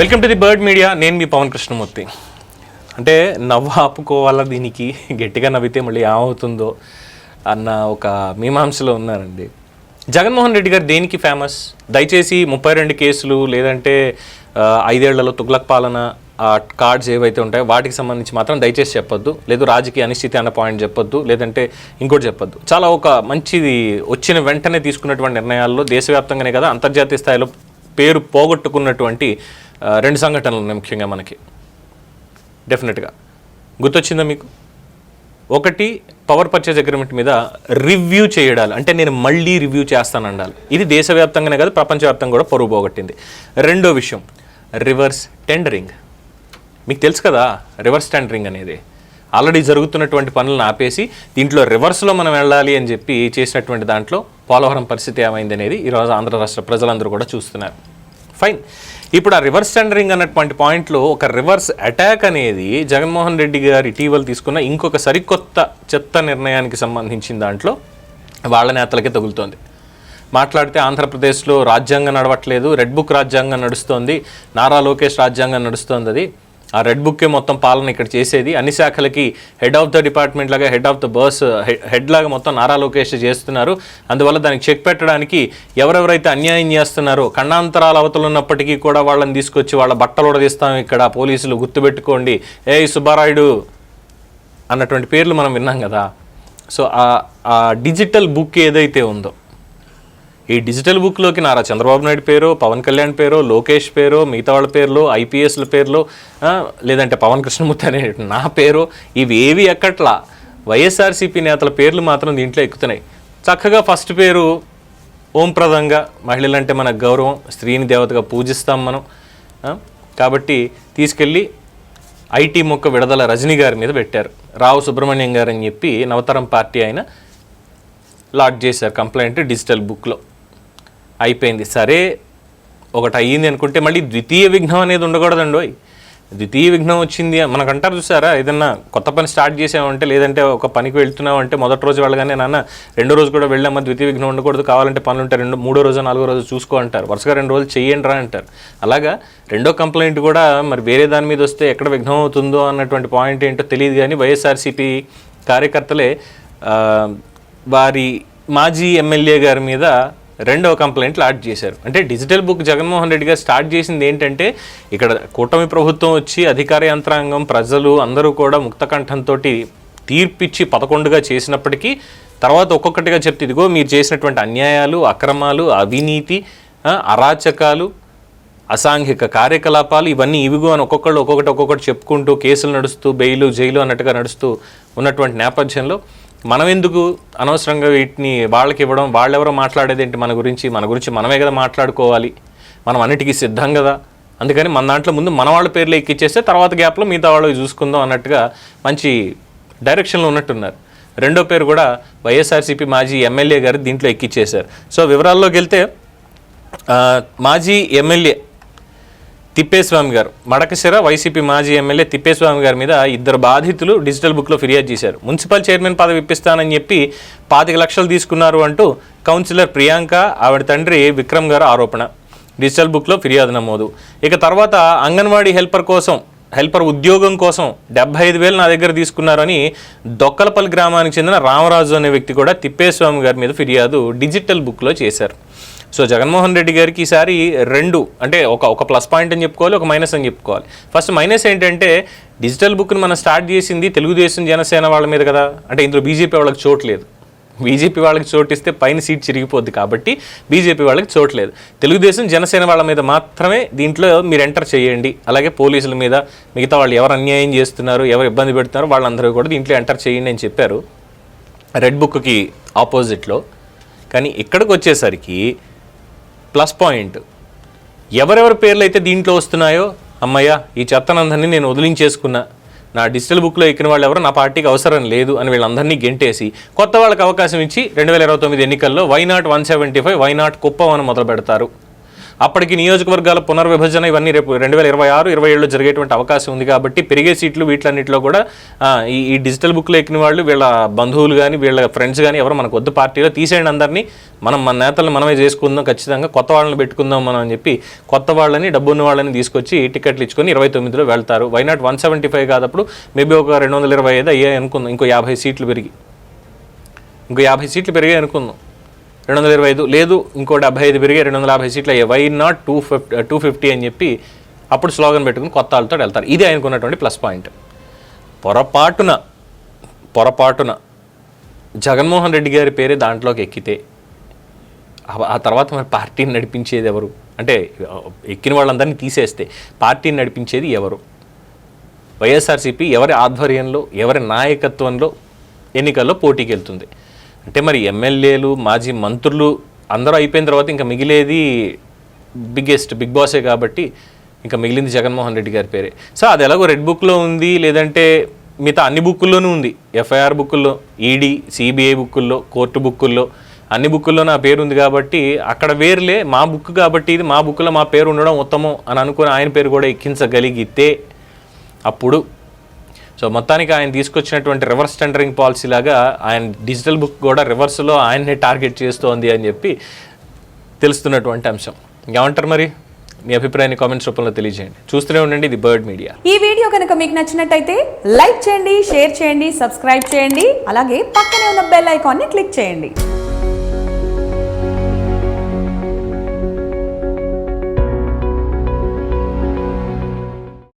Welcome to the bird media. నేను మీ పవన్ కృష్ణమూర్తి. అంటే నవ్వు ఆపుకోవాలా దీనికి? గట్టిగా నవ్వితే మళ్ళీ ఏమవుతుందో అన్న ఒక మీమాంసలో ఉన్నారండి. జగన్మోహన్ రెడ్డి గారు దేనికి ఫేమస్ దయచేసి ముప్పై రెండు కేసులు లేదంటే ఐదేళ్ళలో తుగ్లక్ పాలన ఆ కార్డ్స్ ఏవైతే ఉంటాయో వాటికి సంబంధించి మాత్రం దయచేసి చెప్పొద్దు. లేదు రాజకీయ అనిశ్చితి అన్న పాయింట్ చెప్పొద్దు లేదంటే ఇంకోటి చెప్పొద్దు. చాలా ఒక మంచిది వచ్చిన వెంటనే తీసుకున్నటువంటి నిర్ణయాల్లో దేశవ్యాప్తంగానే కదా అంతర్జాతీయ స్థాయిలో పేరు పోగొట్టుకున్నటువంటి రెండు సంఘటనలు ఉన్నాయి ముఖ్యంగా మనకి. డెఫినెట్గా గుర్తొచ్చిందా మీకు? ఒకటి పవర్ పర్చేజ్ అగ్రిమెంట్ మీద రివ్యూ చేయడాలి. అంటే నేను మళ్ళీ రివ్యూ చేస్తాను అనాలి ఇది దేశవ్యాప్తంగానే కాదు ప్రపంచవ్యాప్తంగా కూడా పరువు పోగొట్టింది. రెండో విషయం రివర్స్ టెండరింగ్ మీకు తెలుసు కదా రివర్స్ టెండరింగ్ అనేది. ఆల్రెడీ జరుగుతున్నటువంటి పనులను ఆపేసి దీంట్లో రివర్స్లో మనం వెళ్ళాలి అని చెప్పి చేసినటువంటి దాంట్లో పోలవరం పరిస్థితి ఏమైంది అనేది ఈరోజు ఆంధ్ర రాష్ట్ర ప్రజలందరూ కూడా చూస్తున్నారు. ఫైన్ ఇప్పుడు ఆ రివర్స్ టెండరింగ్ అన్నటువంటి పాయింట్లో ఒక రివర్స్ అటాక్ అనేది జగన్మోహన్ రెడ్డి గారు ఇటీవల తీసుకున్న ఇంకొక సరికొత్త చెత్త నిర్ణయానికి సంబంధించిన దాంట్లో వాళ్ళ నేతలకే తగులుతోంది. మాట్లాడితే ఆంధ్రప్రదేశ్లో రాజ్యాంగం నడవట్లేదు రెడ్ బుక్ రాజ్యాంగం నడుస్తోంది నారా లోకేష్ రాజ్యాంగం నడుస్తోంది అది. ఆ రెడ్ బుక్కే మొత్తం పాలన ఇక్కడ చేసేది. అన్ని శాఖలకి హెడ్ ఆఫ్ ద డిపార్ట్మెంట్ లాగా head of the bus head లాగా మొత్తం నారా లోకేష్ చేస్తున్నారు. అందువల్ల దానికి చెక్ పెట్టడానికి ఎవరెవరైతే అన్యాయం చేస్తున్నారో ఖండాంతరాల అవతలు ఉన్నప్పటికీ కూడా వాళ్ళని తీసుకొచ్చి వాళ్ళ బట్టలు ఉడదీస్తాం ఇక్కడ పోలీసులు గుర్తుపెట్టుకోండి ఏ సుబ్బారాయుడు అన్నటువంటి పేర్లు మనం విన్నాం కదా. సో ఆ- ఆ డిజిటల్ బుక్ ఏదైతే ఉందో ఈ డిజిటల్ బుక్లోకి నారా చంద్రబాబు నాయుడు పేరు పవన్ కళ్యాణ్ పేరు లోకేష్ పేరు మిగతా వాళ్ళ పేర్లు ఐపీఎస్ల పేర్లు లేదంటే పవన్ కృష్ణమూర్తి అనే నా పేరు ఇవి ఏవి ఎక్కట్లా? వైఎస్ఆర్సీపీ నేతల పేర్లు మాత్రం దీంట్లో ఎక్కుతున్నాయి. చక్కగా ఫస్ట్ పేరు ఓంప్రదంగా మహిళలంటే మన గౌరవం స్త్రీని దేవతగా పూజిస్తాం మనం కాబట్టి తీసుకెళ్ళి ఐటీ మొక్క విడదల రజనీ గారి మీద పెట్టారు. రావు సుబ్రహ్మణ్యం గారు అని చెప్పి నవతరం పార్టీ ఆయన లాడ్ చేశారు కంప్లైంట్ డిజిటల్ బుక్లో. అయిపోయింది. సరే ఒకటి అయ్యింది అనుకుంటే మళ్ళీ ద్వితీయ విఘ్నం అనేది ఉండకూడదండి ద్వితీయ విఘ్నం వచ్చింది మనకంటారు చూసారా ఏదన్నా కొత్త పని స్టార్ట్ చేసామంటే లేదంటే ఒక పనికి వెళ్తున్నామంటే మొదటి రోజు వెళ్ళగానే నాన్న రెండో రోజు కూడా వెళ్ళామా ద్వితీయ విఘ్నం ఉండకూడదు కావాలంటే పనులు ఉంటాయి రెండు మూడో రోజు నాలుగో రోజు చూసుకో అంటారు. వరుసగా రెండు రోజులు చేయండి రా అంటారు. అలాగా రెండో కంప్లైంట్ కూడా మరి వేరే దాని మీద వస్తే ఎక్కడ విఘ్నం అవుతుందో అన్నటువంటి పాయింట్ ఏంటో తెలియదు కానీ వైఎస్ఆర్సీపీ కార్యకర్తలే వారి మాజీ ఎమ్మెల్యే గారి మీద రెండవ కంప్లైంట్లు యాడ్ చేశారు. అంటే డిజిటల్ బుక్ జగన్మోహన్ రెడ్డి గారు స్టార్ట్ చేసింది ఏంటంటే ఇక్కడ కూటమి ప్రభుత్వం వచ్చి అధికార యంత్రాంగం ప్రజలు అందరూ కూడా ముక్తకంఠంతో తీర్పిచ్చి పదకొండుగా చేసినప్పటికీ తర్వాత ఒక్కొక్కటిగా చెప్తే ఇదిగో మీరు చేసినటువంటి అన్యాయాలు అక్రమాలు అవినీతి అరాచకాలు అసాంఘిక కార్యకలాపాలు ఇవన్నీ ఇవిగో అని ఒక్కొక్కళ్ళు ఒక్కొక్కటి ఒక్కొక్కటి చెప్పుకుంటూ కేసులు నడుస్తూ బెయిలు జైలు అన్నట్టుగా నడుస్తూ ఉన్నటువంటి నేపథ్యంలో మనం ఎందుకు అనవసరంగా వీటిని వాళ్ళకి ఇవ్వడం వాళ్ళెవరో మాట్లాడేది ఏంటి మన గురించి? మన గురించి మనమే కదా మాట్లాడుకోవాలి. మనం అన్నిటికీ సిద్ధం కదా. అందుకని మన దాంట్లో ముందు మన వాళ్ళ పేర్లు ఎక్కిచ్చేస్తే తర్వాత గ్యాప్లో మిగతా వాళ్ళు చూసుకుందాం అన్నట్టుగా మంచి డైరెక్షన్లో ఉన్నట్టున్నారు. రెండో పేరు కూడా వైఎస్ఆర్సీపీ మాజీ ఎమ్మెల్యే గారు దీంట్లో ఎక్కిచ్చేశారు. సో వివరాల్లోకి వెళ్తే మాజీ ఎమ్మెల్యే తిప్పేస్వామి గారు. మడకశిర వైసీపీ మాజీ ఎమ్మెల్యే తిప్పేస్వామి గారి మీద ఇద్దరు బాధితులు డిజిటల్ బుక్లో ఫిర్యాదు చేశారు. మున్సిపల్ చైర్మన్ పదవి ఇప్పిస్తానని చెప్పి పాతిక లక్షలు తీసుకున్నారు అంటూ కౌన్సిలర్ ప్రియాంక ఆవిడ తండ్రి విక్రమ్ గారు ఆరోపణ. డిజిటల్ బుక్లో ఫిర్యాదు నమోదు. ఇక తర్వాత అంగన్వాడీ హెల్పర్ కోసం హెల్పర్ ఉద్యోగం కోసం డెబ్బై ఐదు వేలు నా దగ్గర తీసుకున్నారని దొక్కలపల్లి గ్రామానికి చెందిన రామరాజు అనే వ్యక్తి కూడా తిప్పేస్వామి గారి మీద ఫిర్యాదు డిజిటల్ బుక్లో చేశారు. సో జగన్మోహన్ రెడ్డి గారికి ఈసారి రెండు అంటే ఒక ఒక ప్లస్ పాయింట్ అని చెప్పుకోవాలి ఒక మైనస్ అని చెప్పుకోవాలి. ఫస్ట్ మైనస్ ఏంటంటే డిజిటల్ బుక్ని మనం స్టార్ట్ చేసింది తెలుగుదేశం జనసేన వాళ్ళ మీద కదా. అంటే ఇందులో బీజేపీ వాళ్ళకి చోటు లేదు. బీజేపీ వాళ్ళకి చోటిస్తే పైన సీట్ చిరిగిపోద్ది కాబట్టి బీజేపీ వాళ్ళకి చోటు లేదు. తెలుగుదేశం జనసేన వాళ్ళ మీద మాత్రమే దీంట్లో మీరు ఎంటర్ చేయండి. అలాగే పోలీసుల మీద మిగతా వాళ్ళు ఎవరు అన్యాయం చేస్తున్నారు ఎవరు ఇబ్బంది పెడుతున్నారు వాళ్ళందరూ కూడా దీంట్లో ఎంటర్ చేయండి అని చెప్పారు. రెడ్ బుక్కి ఆపోజిట్లో కానీ ఇక్కడికి వచ్చేసరికి ప్లస్ పాయింట్. ఎవరెవరి పేర్లు అయితే దీంట్లో వస్తున్నాయో అమ్మయ్య ఈ చెత్తనందరినీ నేను వదిలించేసుకున్నా. నా డిజిటల్ బుక్లో ఎక్కిన వాళ్ళు ఎవరు నా పార్టీకి అవసరం లేదు అని వీళ్ళందరినీ గెంటేసి కొత్త వాళ్ళకి అవకాశం ఇచ్చి రెండు వేల ఇరవై తొమ్మిది ఎన్నికల్లో why not one seventy five why not Kuppam అని మొదలు పెడతారు అప్పటికి నియోజకవర్గాల పునర్విభజన ఇవన్నీ రేపు రెండు వేల ఇరవై ఆరు ఇరవై ఏడులో జరిగేటువంటి అవకాశం ఉంది కాబట్టి పెరిగే సీట్లు వీటిలన్నింటిలో కూడా ఈ ఈ డిజిటల్ బుక్లో ఎక్కిన వాళ్ళు వీళ్ళ బంధువులు కానీ వీళ్ళ ఫ్రెండ్స్ కానీ ఎవరు మనకు వద్దు పార్టీలో తీసేయండి అందరినీ. మనం మన నేతలను మనమే చేసుకుందాం ఖచ్చితంగా కొత్త వాళ్ళని పెట్టుకుందాం మనం అని చెప్పి కొత్త వాళ్ళని డబ్బున్న వాళ్ళని తీసుకొచ్చి టికెట్లు ఇచ్చుకొని ఇరవై తొమ్మిదిలో వెళ్తారు. Why not one seventy five కాదప్పుడు maybe ఒక రెండు వందల ఇరవై ఐదు అయ్యాయి అనుకుందాం. ఇంకో యాభై సీట్లు పెరిగి ఇంకో యాభై సీట్లు పెరిగాయి అనుకుందాం. రెండు వందల ఇరవై ఐదు. లేదు ఇంకో డెబ్బై ఐదు పెరిగి రెండు వందల యాభై సీట్లు అయ్యాయి why not two fifty two fifty అని చెప్పి అప్పుడు స్లోగన్ పెట్టుకుని కొత్త వాళ్ళతో వెళ్తారు. ఇది ఆయనకున్నటువంటి ప్లస్ పాయింట్. పొరపాటున పొరపాటున జగన్మోహన్ రెడ్డి గారి పేరే దాంట్లోకి ఎక్కితే ఆ- తర్వాత మరి పార్టీని నడిపించేది ఎవరు? అంటే uh, ఎక్కిన వాళ్ళందరినీ తీసేస్తే పార్టీని నడిపించేది ఎవరు? వైఎస్ఆర్సీపీ ఎవరి ఆధ్వర్యంలో ఎవరి నాయకత్వంలో ఎన్నికల్లో పోటీకి వెళ్తుంది అంటే మరి ఎమ్మెల్యేలు మాజీ మంత్రులు అందరూ అయిపోయిన తర్వాత ఇంకా మిగిలేది బిగ్గెస్ట్ బిగ్ బాసే కాబట్టి ఇంకా మిగిలింది జగన్మోహన్ రెడ్డి గారి పేరే. సో అది ఎలాగో రెడ్ బుక్లో ఉంది లేదంటే మిగతా అన్ని బుక్కుల్లోనూ ఉంది. ఎఫ్ఐఆర్ బుక్కుల్లో ఈడీ సిబిఐ బుక్కుల్లో కోర్టు బుక్కుల్లో అన్ని బుక్కుల్లో నా పేరు ఉంది కాబట్టి అక్కడ వేరులే మా బుక్ కాబట్టి ఇది మా బుక్లో మా పేరు ఉండడం ఉత్తమం అని అనుకుని ఆయన పేరు కూడా ఎక్కించగలిగితే అప్పుడు సో మొత్తానికి ఆయన తీసుకొచ్చినటువంటి రివర్స్ టెండరింగ్ పాలసీ లాగా ఆయన డిజిటల్ బుక్ కూడా రివర్స్లో ఆయన్నే టార్గెట్ చేస్తోంది అని చెప్పి తెలుస్తున్నటువంటి అంశం. ఏమంటారు మరి? మీ అభిప్రాయాన్ని కామెంట్స్ రూపంలో తెలియజేయండి. చూస్తూనే ఉండండి ఇది బర్డ్ మీడియా ఈ వీడియో కనుక మీకు నచ్చినట్టయితే లైక్ చేయండి షేర్ చేయండి సబ్స్క్రైబ్ చేయండి అలాగే పక్కనే ఉన్న బెల్ ఐకాన్ని క్లిక్ చేయండి.